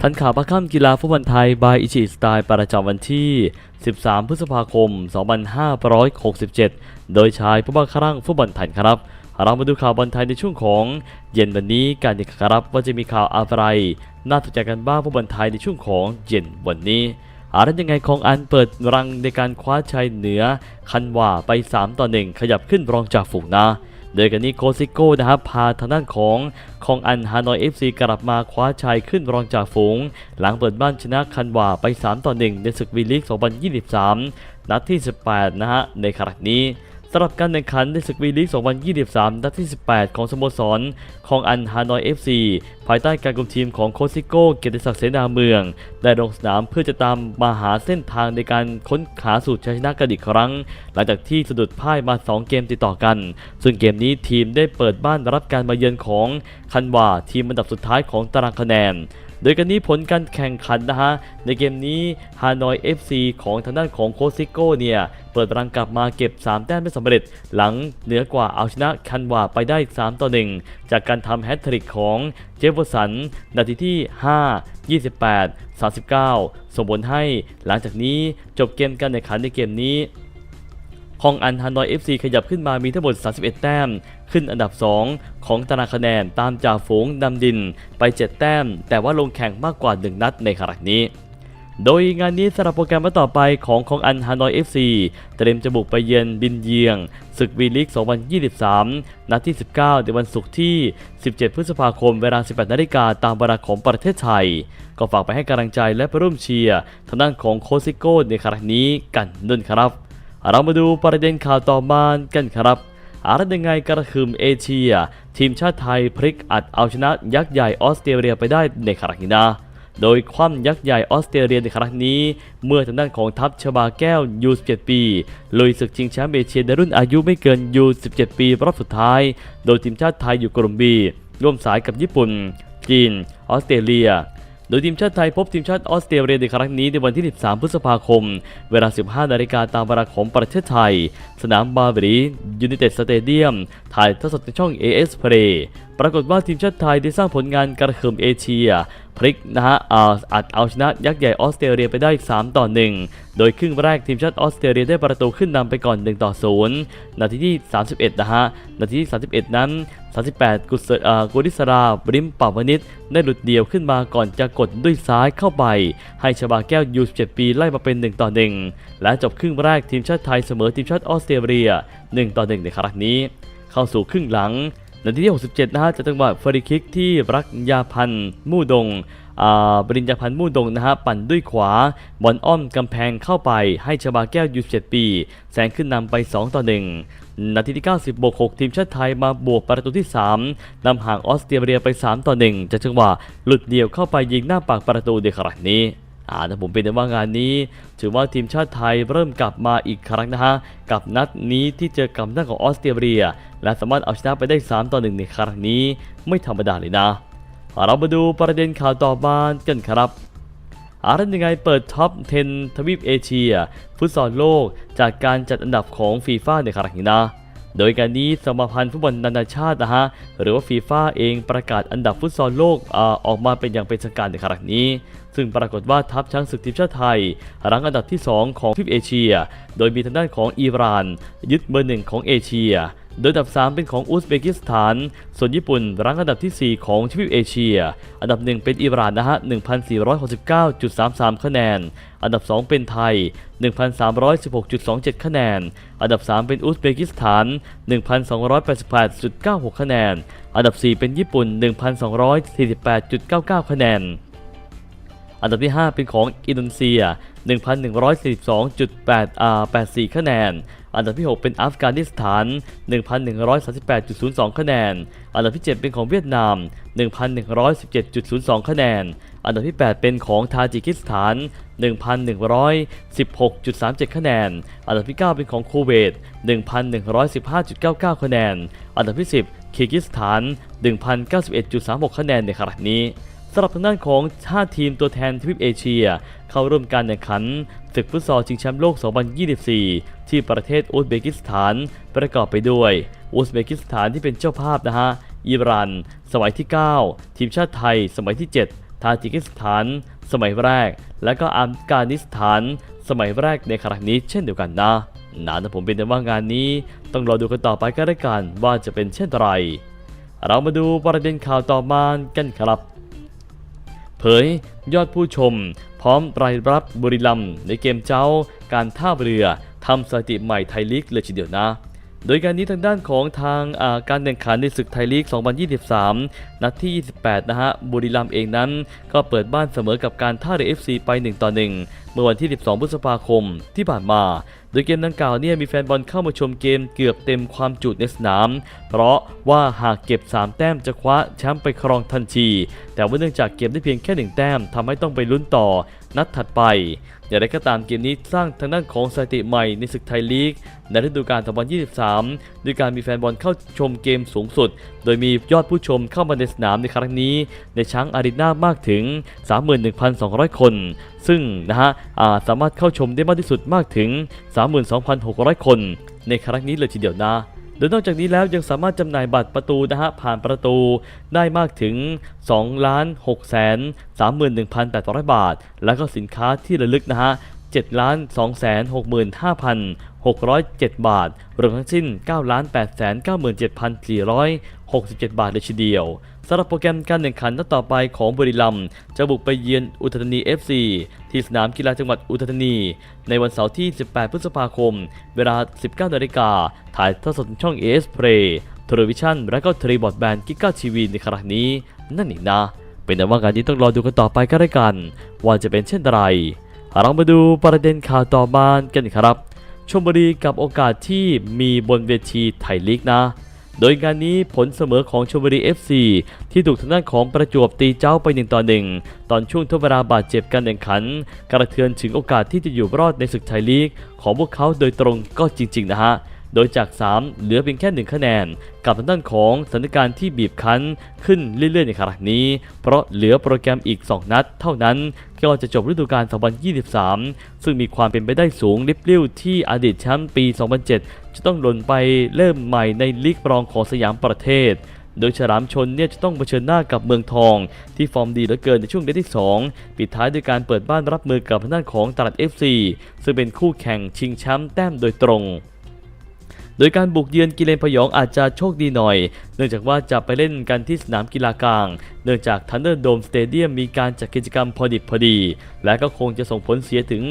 ทันข่าวประค่ำกีฬาฟุตบอลไทย บายอิชิสไตล์ประจำวันที่ 13 พฤษภาคม 2567 โดยชายผู้บังคับร่างฟุตบอลไทยครับ เรามาดูข่าวบอลไทยในช่วงของ เย็นวันนี้กันดีครับว่าจะมีข่าวอะไรน่าสนใจกันบ้างฟุตบอลไทยในช่วงของเย็นวันนี้อะไรยังไงของอันเปิดรังในการคว้าชัยเหนือคันว่าไป 3 ต่อ 1 ขยับขึ้นรองจากฝูงนะ โดยกันนี้โคซิโก้นะครับพาทางด้านของของอันฮานอยเอฟซีกลับมาคว้าชัยขึ้นรองจากฝูง หลังเปิดบ้านชนะคันวาไป 3 ต่อ 1 ในศึกวีลีก 2023 นัดที่ 18 นะฮะในครั้งนี้ สำหรับการแข่งขันในศึกวีลีก 2023 นัดที่ 18 ของสโมสรของอันฮานอย FC ภายใต้การคุมทีมของโคซิโก้ เกียรติศักดิ์เสนาเมือง ได้ลงสนามเพื่อจะตามมาหาเส้นทางในการค้นหาสูตรชัยชนะกันอีกครั้ง หลังจากที่สะดุดพ่ายมา 2 เกมติดต่อกัน ซึ่งเกมนี้ทีมได้เปิดบ้านรับการมาเยือนของคันวาทีมอันดับสุดท้ายของตารางคะแนน โดยกันนี้ผลการแข่งขันนะฮะในเกมนี้ฮานอย FC ของทางด้านของโคซิโก้เนี่ยเปิดรังกลับมาเก็บ 3 แต้มได้สำเร็จ หลังเหนือกว่าเอาชนะคันวาไปได้ 3 ต่อ 1 จากการทำแฮตทริกของเจฟเฟอร์สัน นาทีที่ 5 28 39 ส่งผลให้หลังจากนี้จบเกมการแข่งขันในเกมนี้ ฮองอันฮานอย FC ขยับขึ้นมามีทั้งหมด 31 แต้ม ขึ้นอันดับ 2 ของตารางคะแนนตามจ่าฝูงดำดินไป 7 แต้ม แต่ว่าลงแข่งมากกว่า 1 นัดในครั้งนี้ โดยงานนี้สำหรับโปรแกรมมาต่อไปของของอันฮานอย FC เตรียมจะบุกไปเยือนบินเยียง ศึกวีลีก2023 นัดที่ 19 ในวันศุกร์ที่ 17 พฤษภาคมเวลา 18 นาฬิกาตามเวลาของประเทศไทย ก็ฝากไปให้กำลังใจและไปร่วมเชียร์ทางด้านของโคซิโก้ในครั้งนี้กันด้วยครับ เรามาดูประเด็นข่าวต่อมากันครับอะไรยังไงกระคืมเอเชีย ทีมชาติไทยพลิกอัดเอาชนะยักษ์ใหญ่ออสเตรเลียไปได้ในครั้งนี้นะโดยคว่ำยักษ์ใหญ่ออสเตรเลียในครั้งนี้ เมื่อทางด้านของทัพชบาแก้วยู17 ปี ลุยศึกชิงแชมป์เอเชียในรุ่นอายุไม่เกินยู17 ปีรอบสุดท้าย โดยทีมชาติไทยอยู่กลุ่มบีร่วมสายกับญี่ปุ่น จีน ออสเตรเลีย โดยทีมชาติไทยพบทีมชาติออสเตรเลียในครั้งนี้ในวันที่ 13 พฤษภาคม เวลา 15 นาฬิกาตามเวลาของประเทศไทย สนามบาบรียูนิเต็ดสเตเดียม ถ่ายทอดสดในช่อง AS Play ปรากฏว่าทีมชาติไทยได้สร้างผลงานกระเขิมเอเชีย พลิกนะฮะอาอัดเอาชนะยักษ์ใหญ่ออสเตรเลียไปได้ 3 ต่อ 1 โดยครึ่งแรกทีมชาติออสเตรเลียได้ประตูขึ้นนำไปก่อน 1 ต่อ 0 นาทีที่ 31 นะฮะ นาทีที่ 31 นั้น 38 กุศลกุลิสราบริมปาวนิชได้หลุดเดี่ยวขึ้นมาก่อนจะกดด้วยซ้ายเข้าไป ให้ชบาแก้วยู17ปีไล่มาเป็น 1 ต่อ 1 และจบครึ่งแรกทีมชาติไทยเสมอทีมชาติออสเตรเลีย 1 ต่อ 1 ในครั้งนี้ เข้าสู่ครึ่งหลัง นาทีที่ 67 นะฮะจากจังหวะฟรีคิกที่รักยาพันธ์มู่ดงอ่าบริญญาพันธ์มู่ดงนะฮะปั่นด้วยขวา บอลอ้อมกำแพงเข้าไปให้ชบาแก้วยู17ปี แซงขึ้นนำไป 2 ต่อ 1 นาทีที่ 90บวก6ทีมชาติไทยมาบวกประตูที่ 3นำห่างออสเตรเลียไป 3 ต่อ 1จากจังหวะหลุดเดี่ยวเข้าไปยิงหน้าปากประตูในครั้งนี้ อ่าแต่ผมเป็นแต่ว่างานนี้ ถือว่าทีมชาติไทยเริ่มกลับมาอีกครั้งนะฮะ กับนัดนี้ที่เจอกับทางของออสเตรเลีย และสามารถเอาชนะไปได้ 3 ต่อ 1 ในครั้งนี้ ไม่ธรรมดาเลยนะ เรามาดูประเด็นข่าวต่อมากันครับอะไรยังไงเปิดท็อป 10 ทวีปเอเชีย ฟุตซอลโลก จากการจัดอันดับของฟีฟ่าในครั้งนี้นะ โดยการนี้สมาพันธ์ฟุตบอลนานาชาตินะฮะหรือว่าฟีฟ่าเองประกาศอันดับฟุตซอลโลกอออกมาเป็นอย่างเป็นทางการในครั้งนี้ ซึ่งปรากฏว่าทัพช้างศึกทีมชาติไทยรั้งอันดับที่ 2 ของทวีปเอเชีย โดยมีทางด้านของอิหร่าน ยึดเบอร์หนึ่งของเอเชีย โดยอันดับ 3 เป็นของอุซเบกิสถาน ส่วนญี่ปุ่นรั้งอันดับที่ 4 ของทวีปเอเชีย อันดับ 1 เป็นอิหร่านนะฮะ 1,469.33 คะแนน อันดับ 2 เป็นไทย 1,316.27 คะแนน อันดับ 3 เป็นอุซเบกิสถาน 1,288.96 คะแนน อันดับ 4 เป็นญี่ปุ่น 1,248.99 คะแนนอันดับที่ 5 เป็นของอินโดนีเซีย 1,142.8 84 คะแนน อันดับที่ 6 เป็นอัฟกานิสถาน 1,138.02 คะแนน อันดับที่ 7 เป็นของเวียดนาม 1,117.02 คะแนน อันดับที่ 8 เป็นของทาจิกิสถาน 1,116.37 คะแนน อันดับที่ 9 เป็นของโคเวต 1,115.99 คะแนน อันดับที่ 10คีกิสถาน 1,091.36 คะแนนในครั้งนี้ สำหรับทางด้านของ5ทีมตัวแทนทวีปเอเชีย เข้าร่วมการแข่งขันศึกฟุตซอลชิงแชมป์โลก 2024 ที่ประเทศอุซเบกิสถาน ประกอบไปด้วย อุซเบกิสถานที่เป็นเจ้าภาพนะฮะ อิหร่าน สมัยที่ 9 ทีมชาติไทย สมัยที่ 7 ทาจิกิสถาน สมัยแรก และก็อัฟกานิสถาน สมัยแรกในครั้งนี้เช่นเดียวกันนะนะแต่ผมเป็นแต่ว่างานนี้ ต้องรอดูกันต่อไปก็ได้กันว่าจะเป็นเช่นไร เรามาดูประเด็นข่าวต่อมากันครับ เผยยอดผู้ชม พร้อมรายรับบุรีรัมในเกมเจ้าการท่าเรือทำสถิติใหม่ไทยลีกเลยทีเดียวนะ โดยการนี้ทางด้านของทางาการแข่งขันในศึกไทยลีก 2023 นัดที่ 28 นะฮะ บุรีรัมย์เองนั้น ก็เปิดบ้านเสมอกับการท่าเรือ FC ไป 1 ต่อ 1 เมื่อวันที่ 12 พฤษภาคมที่ผ่านมา โดยเกมดังกล่าวเนี่ยมีแฟนบอลเข้ามาชมเกมเกือบเต็มความจุในสนาม เพราะว่าหากเก็บ 3 แต้มจะคว้าแชมป์ไปครองทันที แต่ว่าเนื่องจากเก็บได้เพียงแค่ 1 แต้มทำให้ต้องไปลุ้นต่อนัดถัดไป อย่างไรก็ตามเกมนี้สร้างทางด้านของสถิติใหม่ในศึกไทยลีกในฤดูกาล2023 ด้วยการมีแฟนบอลเข้าชมเกมสูงสุด โดยมียอดผู้ชมเข้ามาในสนามในครั้งนี้ ในช้างอารีนามากถึง 31,200 คน ซึ่งนะฮะาสามารถเข้าชมได้มากที่สุดมากถึง 32,600 คน ในครั้งนี้เลยทีเดียวนะโดยนอกจากนี้แล้วยังสามารถจำหน่ายบัตรประตูนะฮะผ่านประตูได้มากถึง2ล้าน6แสน31,800 บาท แล้วก็สินค้าที่ระลึกนะฮะ 7ล้าน2แสน65,607 บาท รวมทั้งสิ้น 9 ล้าน8แสน97,467 บาทเลยทีเดียวสำหรับโปรแกรมการแข่งขันนัดต่อไปของบุรีรัมย์จะบุกไปเยือนอุทัยธานี FC ที่สนามกีฬาจังหวัดอุทัยธานี ในวันเสาร์ที่ 18 พฤษภาคม เวลา 19นาฬิกาถ่ายทอดสดช่อง AS Play โทรวิชั่นและก็ทรีบอร์ดแบนกิก้าทีวีในครั้งนี้ นั่นเองนะ เป็นแต่ว่าการนี้ต้องรอดูกันต่อไปก็ได้กัน ว่าจะเป็นเช่นไร เรามาดูประเด็นข่าวต่อมากันครับชมบุรีกับโอกาสที่มีบนเวทีไทยลีกนะ โดยงานนี้ผลเสมอของชมบุรี FC ที่ถูกทางด้านของประจวบตีเจ้าไป1ต่อ1ตอนช่วงทเวลาบาดเจ็บการแข่งขัน กระเทือนถึงโอกาสที่จะอยู่รอดในศึกไทยลีก ของพวกเขาโดยตรงก็จริง ๆ นะฮะ โดยจาก 3 เหลือเพียงแค่ 1 คะแนน กับทางด้านของสถานการณ์ที่บีบคั้นขึ้นเรื่อยๆในครั้งนี้ เพราะเหลือโปรแกรมอีก 2 นัดเท่านั้นก็จะจบฤดูกาล 2023 ซึ่งมีความเป็นไปได้สูงลิบลิ่วที่อดีตแชมป์ปี 2007 จะต้องหล่นไปเริ่มใหม่ในลีกรองของสยามประเทศโดยฉลามชนเนี่ยจะต้องเผชิญหน้ากับเมืองทอง ที่ฟอร์มดีเหลือเกินในช่วงเดือนที่ 2 ปิดท้ายด้วยการเปิดบ้านรับมือกับทางด้านของตลาด FC ซึ่งเป็นคู่แข่งชิงแชมป์แต้มโดยตรง โดยการบุกเยือนกิเลนพยองอาจจะโชคดีหน่อยเนื่องจากว่าจะไปเล่นกันที่สนามกีฬากลาง เนื่องจากทันเดอร์โดมสเตเดียมมีการจัดกิจกรรมพอดิบพอดี และก็คงจะส่งผลเสียถึง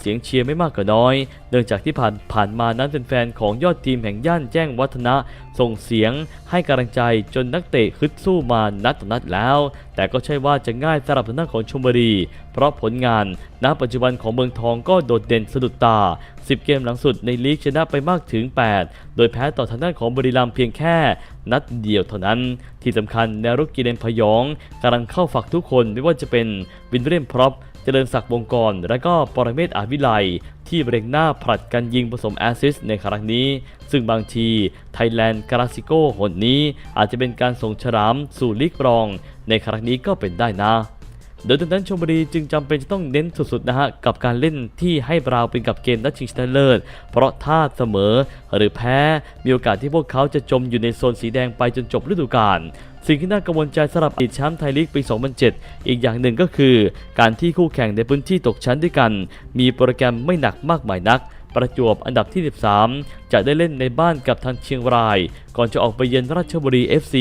เสียงเชียร์ไม่มากก็น้อย เนื่องจากที่ผ่านผ่านมานั้นเป็นแฟนของยอดทีมแห่งย่านแจ้งวัฒนะ ส่งเสียงให้กำลังใจจนนักเตะคึดสู้มานัดต่อนัดแล้ว แต่ก็ใช่ว่าจะง่ายสำหรับทางด้านของชมบุรี เพราะผลงานณปัจจุบันของเมืองทองก็โดดเด่นสะดุดตา 10 เกมหลังสุดในลีกชนะไปมากถึง 8 โดยแพ้ต่อทางด้านของบุรีรัมย์เพียงแค่ นัดเดียวเท่านั้น ที่สำคัญแนวรุกกิเลนพยองกำลังเข้าฝักทุกคนไม่ว่าจะเป็นวินเรียมพร็อพเจริญศักดิ์วงกร และก็ปรเมศอาวิไลที่เร่งหน้าผลัดกันยิงผสมแอซิสในครั้งนี้ ซึ่งบางทีไทยแลนด์คลาสิโกหนนี้ อาจจะเป็นการส่งฉลามสู่ลีกรอง ในครั้งนี้ก็เป็นได้นะ โดยดังนั้นชมบุรีจึงจำเป็นจะต้องเน้นสุดๆนะฮะกับการเล่นที่ให้ราวเป็นกับเกมนัดชิงชนะเลิศ เพราะถ้าเสมอหรือแพ้มีโอกาสที่พวกเขาจะจมอยู่ในโซนสีแดงไปจนจบฤดูกาลสิ่งที่น่ากังวลใจสำหรับอดีตแชมป์ไทยลีกปี 2007 อีกอย่างหนึ่งก็คือ การที่คู่แข่งในพื้นที่ตกชั้นด้วยกัน มีโปรแกรมไม่หนักมากมายนัก ประจวบอันดับที่ 13 จะได้เล่นในบ้านกับทางเชียงราย ก่อนจะออกไปเยือนราชบุรี FC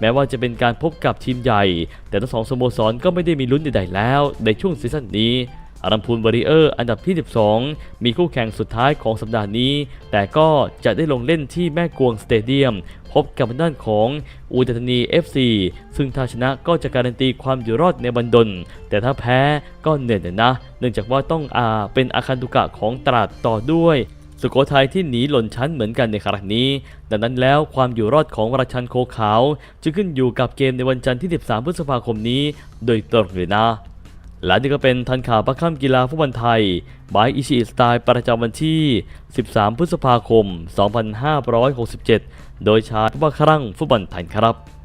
แม้ว่าจะเป็นการพบกับทีมใหญ่ แต่ทั้งสองสโมสรก็ไม่ได้มีลุ้นใดๆแล้ว ในช่วงซีซั่นนี้ อารัมพูนบริเออร์อันดับที่ 12 มีคู่แข่งสุดท้ายของสัปดาห์นี้ แต่ก็จะได้ลงเล่นที่แม่กวงสเตเดียม พบกับด้านของอุทัยธานี FC ซึ่งถ้าชนะก็จะการันตีความอยู่รอดในบันดล แต่ถ้าแพ้ก็เหนื่อยหน่อยนะ เนื่องจากว่าต้องอาเป็นอาคันตุกะของตราดต่อด้วยสุโขทัยที่หนีหล่นชั้นเหมือนกันในครั้งนี้ ดังนั้นแล้วความอยู่รอดของราชันโคขาว จะขึ้นอยู่กับเกมในวันจันทร์ที่ 13 พฤษภาคมนี้ โดยตรงเลยนะ และนี่ก็เป็นทันข่าวประค่ำกีฬาฟุตบอลไทยบายอิชิสไตล์ประจำวันที่ 13 พฤษภาคม 2567 โดยชาร์ตว่าครั่งฟุตบอลไทยครับ